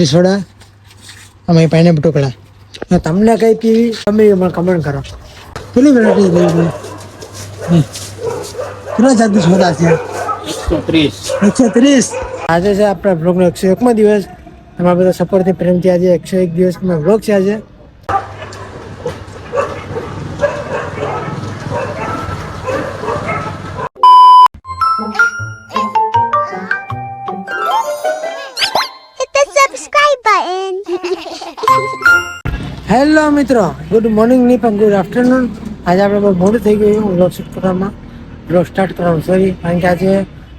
Shri soda અમે pineapple ટુકડા તમને કઈ પીવી તમે મને કમેન્ટ કરો. કેટલી વેરાયટી લઈ કેટલા જાતની સોડા છે? એકસો ત્રીસ. આજે છે આપણા બ્લોગનો એકસો એકમો દિવસ. તમારા બધા સપોર્ટથી પ્રેમથી આજે એકસો એક દિવસનો બ્લોગ છે આજે. હેલો મિત્રો. ગુડ મોર્નિંગ નહીં પણ ગુડ આફ્ટરનૂન આજે આપણે બહુ મોડું થઈ ગયું બ્લોગ શૂટ કરવામાં. બ્લોગ સ્ટાર્ટ કરવાનું સોરી કારણ કે આજે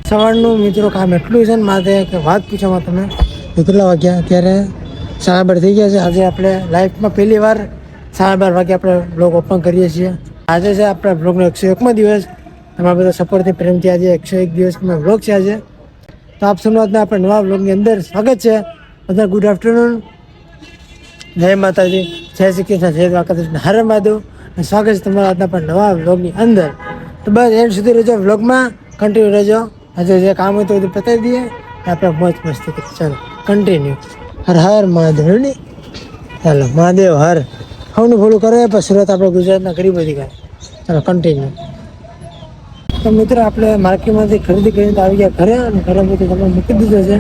સવારનું મિત્રો કામ એટલું છે ને મારે કે વાત પૂછવામાં તમે કેટલા વાગ્યા? અત્યારે સાડા બાર થઈ ગયા છે. આજે આપણે લાઈફમાં પહેલી વાર સાડા બાર વાગે આપણે બ્લોગ ઓપન કરીએ છીએ. આજે છે આપણા બ્લોગનો એકસો એકમો દિવસ. તમારા બધા સપોર્ટથી પ્રેમથી આજે એકસો એક દિવસનો બ્લોગ છે આજે. તો આપ સૌના આપણે નવા બ્લોગની અંદર સ્વાગત છે. બધા ગુડ આફ્ટરનૂન જય માતાજી, જય શ્રી કૃષ્ણ, જય દ્વારકાધીશ હર મહાદેવ. સ્વાગત છે તમારા આજના પણ નવા વ્લોગની અંદર. તો બસ એન્ડ સુધી રહેજો વ્લોગમાં કન્ટિન્યુ રહેજો. હજુ જે કામ હોય તો બધું પતાવી દઈએ. આપણે મોજ મસ્તી કરીએ ચાલો કન્ટિન્યુ હર હર મહાદેવની. ચાલો, મહાદેવ હર. હું ભૂલું કરે પણ સુરત આપણે ગુજરાતના ગરીબ કરે ચાલો કન્ટિન્યુ તો મિત્રો, આપણે માર્કેટમાંથી ખરીદી કરીને આવી ગયા ઘરે અને ઘરે બધું તમે મૂકી દીધો છે.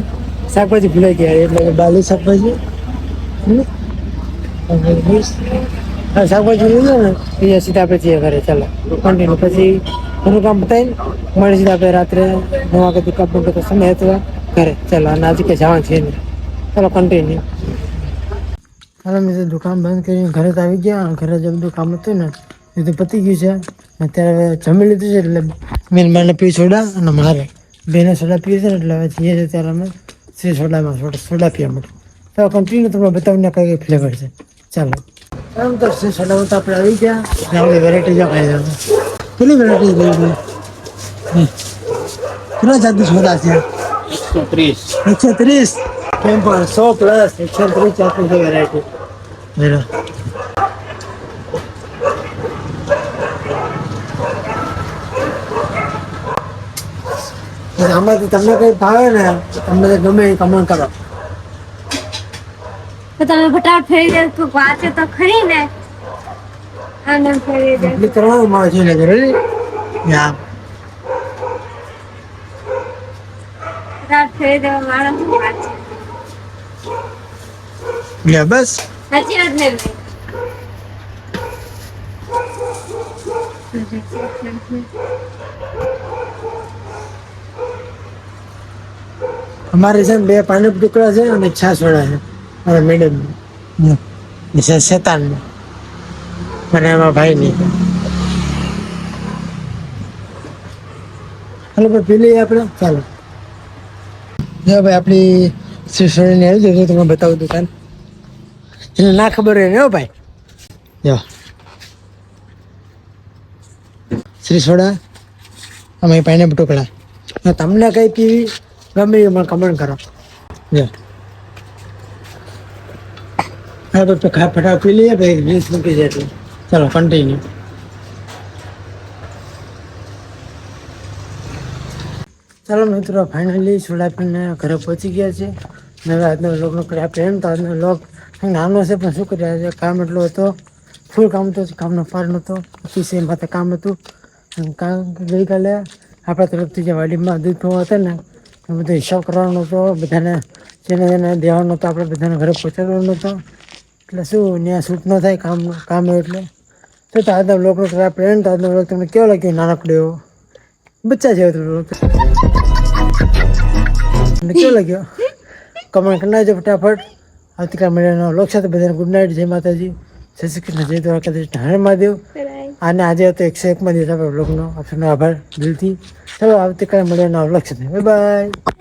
શાકભાજી ભૂલાઈ ગયા, એટલે બાલી શાકભાજી. હમ. હા, શાકભાજી લીધો ને એ સીધા આપણે જઈએ ઘરે ચાલો. કન્ટિન્યુ પછી એનું કામ બતાવીને મળી સીધા આપણે રાત્રે નવ વાગે દુકાન બંધ કરતો સમય હતો, ઘરે. ચાલો અને આજે કે જવાનું છે નહીં ચાલો કન્ટિન્યુ ચાલો મેં દુકાન બંધ કરીને ઘરે તો આવી ગયા, ઘરે જે બધું કામ હતું ને, એ તો પતી ગયું છે. અત્યારે હવે જમી લીધું છે, એટલે મેન મને પી સોડા અને મારે બેને સોડા પીએ છે ને, એટલે હવે જઈએ છીએ ત્યારે અમે. શ્રી સોડામાં, સોડા સોડા પીવા માટે. તો કન્ટિન્યુ તમને બતાવીને કઈ કઈ ફ્લેવર છે. ચાલો. આમ તો શ્રી સોડામાં તો આપણે આવી ગયા. આપણે વેરાયટી જો ખાઈ જવાનું કેટલી વેરાયટી જોઈ ગઈ હમ. કેટલા જાતની સોડા છે? એકસો ત્રીસ. કેમ પણ સો પ્લસ એકસો ત્રીસ જાતની છે વેરાયટી બરાબર. આમાંથી તમને કઈ ભાવે ને તમને ગમે એ કમેન્ટ કરો. તો તમે ફટાફટ ફેરી દે તો વાંચે તો ખરી ને. આને ફેરી દે એટલે કરવાનું મારે છે ને? ઘરે યા. ફટાફટ ફેરી દેવા માણસ વાંચે યા બસ. સાચી વાત ને અમારે છે બે પાણી ટુકડા છે અને છાસ વડા છે. મારા મેડમ શેતાન અને એમાં ભાઈ નહીં હાલો ભાઈ પી લઈએ આપણે ચાલો. જો ભાઈ આપણી શ્રી સોની આવી જશે તમને બતાવું દુકાન એને ના ખબર હોય ને ભાઈ. જો. શ્રી સોડા અમે પાઇનેપલ ટુકડા. તમને કઈ પીવી ગમે એમાં મને કમેન્ટ કરો. જો. હા, તો ફટાફટ પી લઈએ, ભાઈ રીલ્સ મૂકી છે એટલે ચાલો કન્ટિન્યુ ચાલો મિત્રો ફાઇનલી છોડાપીને ઘરે પહોંચી ગયા છે. હવે આજનો લોકનો કર્યા પ્રેમ તો આજનો લોક નાનો છે, પણ શું કર્યા છે કામ એટલો હતો. ફૂલ કામ હતો કામનો પાર નહોતો. અતિશય માથે કામ હતું. કામ ગઈકાલે આપણા તરફથી જે વાડીમાં દૂધ પીવા હતા ને એ બધો હિસાબ કરવાનો હતો. બધાને, જેને જેને દેવાનો હતો, આપણે બધાને ઘરે પહોંચાડવાનો હતો. એટલે શું ત્યાં શૂટ ન થાય કામ કામ એટલે? તો આજનો લોકનો કર્યા પ્રેમ તો આજનો લોક તમને કેવો લાગ્યો નાનકડો એવો? બચ્ચા જેવો લોક તમને કેવો લાગ્યો? કમેન્ટ કરી નાખજો ફટાફટ. આવતીકાલ મળ્યાનો લોક સાથે બધાને ગુડ નાઇટ જય માતાજી. જય શ્રી કૃષ્ણ, જય દ્વારકાધીશ હર મહાદેવ અને આજે હતો એકસો એકમાં દિવસ આપણે બ્લોગનો આપનો આભાર દિલથી. ચલો આવતીકાલે મળ્યાનો લક્ષ્ય બાય બાય